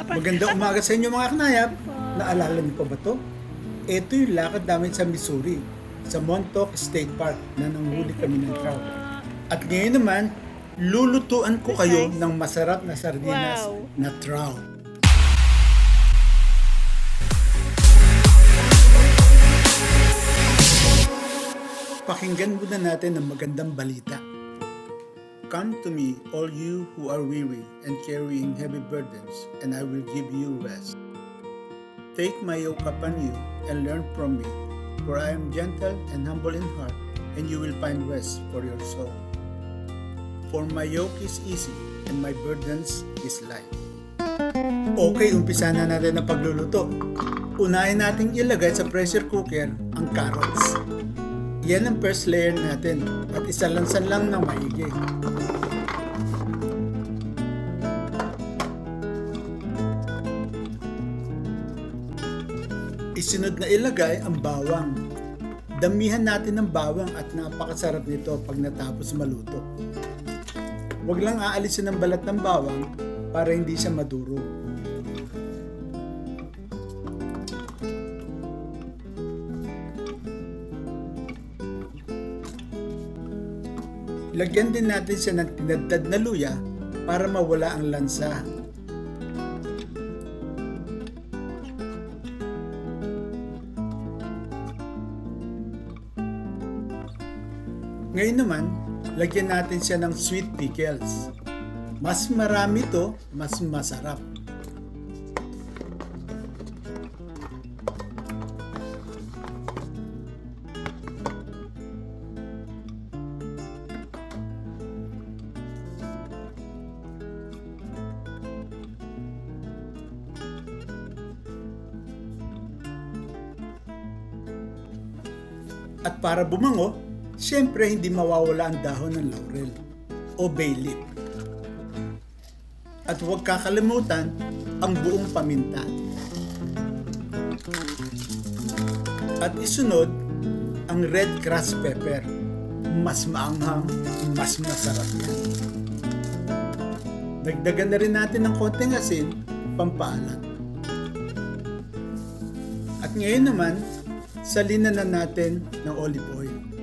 Maganda umaga sa inyo mga kanayap. Naalala niyo pa ba to? Ito yung lakad namin sa Missouri, sa Montauk State Park na nanghuli kami ng trout. At ngayon naman, lulutuan ko kayo ng masarap na sardinas Wow. na trout. Pakinggan muna natin ang magandang balita. Come to me, all you who are weary and carrying heavy burdens, and I will give you rest. Take my yoke upon you and learn from me, for I am gentle and humble in heart, and you will find rest for your soul. For my yoke is easy and my burdens is light. Okay, umpisa na natin ang pagluluto. Unahin nating ilagay sa pressure cooker ang carrots. Yan ang first layer natin at isalansan lang ng maigi. Isunod na ilagay ang bawang. Damihan natin ng bawang at napakasarap nito pag natapos maluto. Huwag lang aalisin ang balat ng bawang para hindi siya maduro. Lagyan din natin siya ng tinadtad na luya para mawala ang lansa. Ngayon naman, lagyan natin siya ng sweet pickles. Mas marami to, mas masarap. At para bumango, siyempre hindi mawawala ang dahon ng laurel o bay leaf. At huwag kakalimutan ang buong paminta. At isunod ang red crushed pepper. Mas maanghang, mas masarap yan. Dagdagan na rin natin ng konting asin, pampaalat. At ngayon naman, salinan na natin ng olive oil.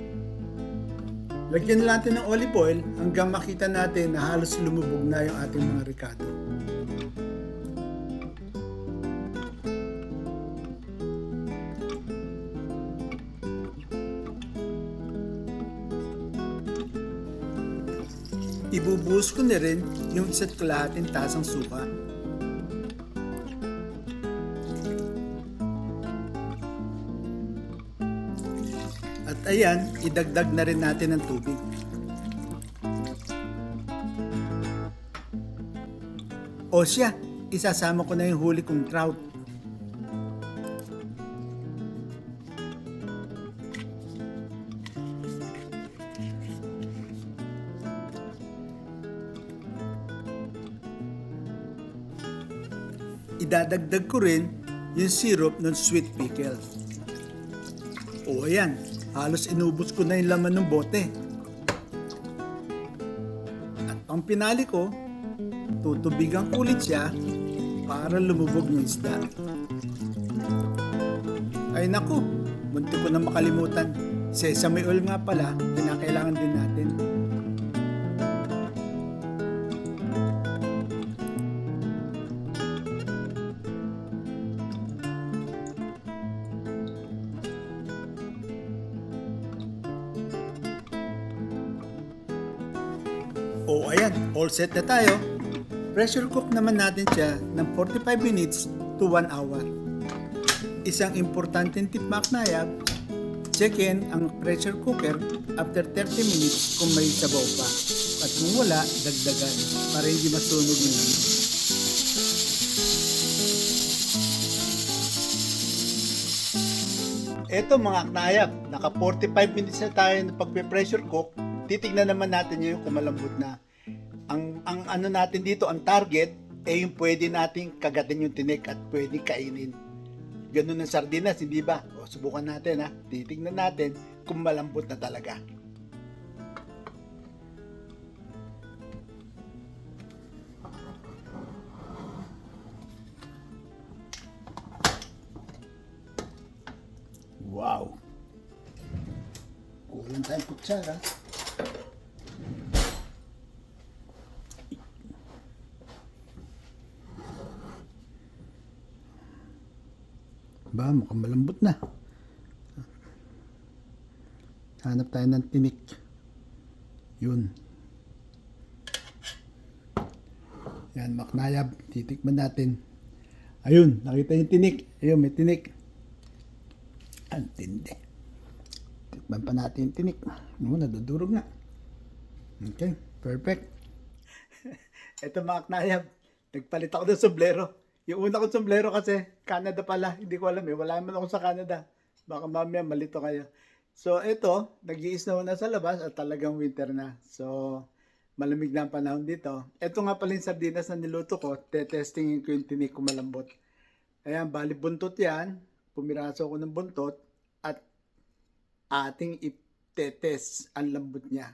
Lagyan na natin ng olive oil hanggang makita natin na halos lumubog na yung ating mga ricado. Ibubuhos ko na rin yung isa't kalahating tasang suka. Ayan, idagdag na rin natin ang tubig. O siya, isasama ko na yung huli kong trout. Idadagdag ko rin yung syrup ng sweet pickles. O ayan, halos inubos ko na yung laman ng bote. At ang pinali ko, tutubigan ko ulit siya para lumubog yung isda. Ay naku, munti ko na makalimutan. Sesame oil nga pala, kinakailangan din natin. O ayan, all set na tayo. Pressure cook naman natin siya ng 45 minutes to 1 hour. Isang importanteng tip maknayab, check in ang pressure cooker after 30 minutes kung may sabaw pa. At kung wala, dagdagan para hindi masunog yung laman. Eto mga knayab, naka 45 minutes na tayo na pagpe-pressure cook titignan naman natin yung kumalambot na. Ang, ang ano natin dito, ang target, eh yung pwede nating kagatin yung tinik at pwede kainin. Ganun ang sardinas, hindi ba? O, subukan natin ha. Titignan natin kung malambot na talaga. Wow! Kulang tayong kutsara. Ba, mukhang malambot na. Hanap tayo ng tinik. Yun. Yan, maknayab. Titikman natin. Ayun, nakita yung tinik. Ayun, may tinik. Ang tindi. Tikman pa natin yung tinik. Oo, nadudurog nga. Okay, perfect. Ito mga knayab. Nagpalit ako ng sombrero. Yung una kong sombrero kasi, Canada pala. Hindi ko alam eh. Wala naman ako sa Canada. Baka mamaya malito kayo. So, ito, nag-i-snow na sa labas at talagang winter na. So, malamig na ang panahon dito. Ito nga pala yung sardinas na niluto ko. Tetestingin ko yung tinik ko malambot. Ayan, bali buntot yan. Pumiraso ko ng buntot at ating itetes ang lambot niya.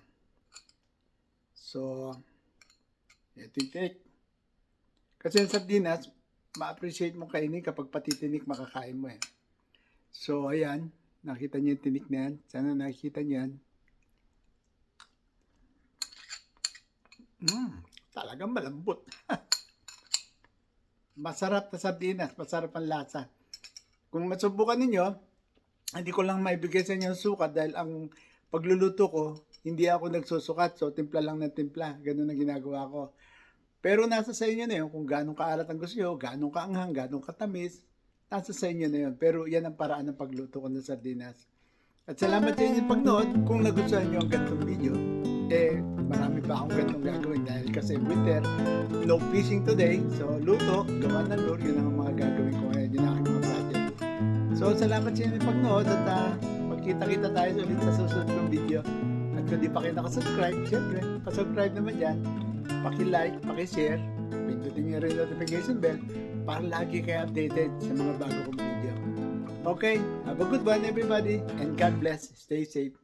So, ito yung tinik. Kasi yung sardinas, ma-appreciate mo kainin kapag pati tinik makakain mo eh. So, ayan. Nakita niyo yung tinik na yan. Sana nakikita niyo yan. Mm, talagang malambot. masarap na sardinas, masarap ang lasa. Kung masubukan ninyo, hindi ko lang maibigay sa inyo ang sukat dahil ang pagluluto ko, hindi ako nagsusukat. So, timpla lang ng timpla. Ganun ang ginagawa ko. Pero nasa sa inyo na yun kung gano'ng kaalat ang gusto nyo, gano'ng kaanghang, gano'ng katamis. Nasa sa inyo na yun. Pero yan ang paraan ng pagluto ko ng sardinas. At salamat sa inyong pagnood. Kung nagustuhan nyo ang ganitong video, eh, marami pa akong ganitong gagawin dahil kasi winter, no fishing today. So, luto, gawa ng lure, yun ang mga gagawin ko ngayon. Yun ang mga project. So, salamat sa inyong pagnood at uh, magkita-kita tayo ulit sa susunod kong video. At kung di pa kayo nakasubscribe, syempre, pasubscribe naman dyan. Paki-like, paki-share, pindutin nyo rin notification bell para lagi kayo updated sa mga bago kong video. Okay, have a good one everybody and God bless. Stay safe.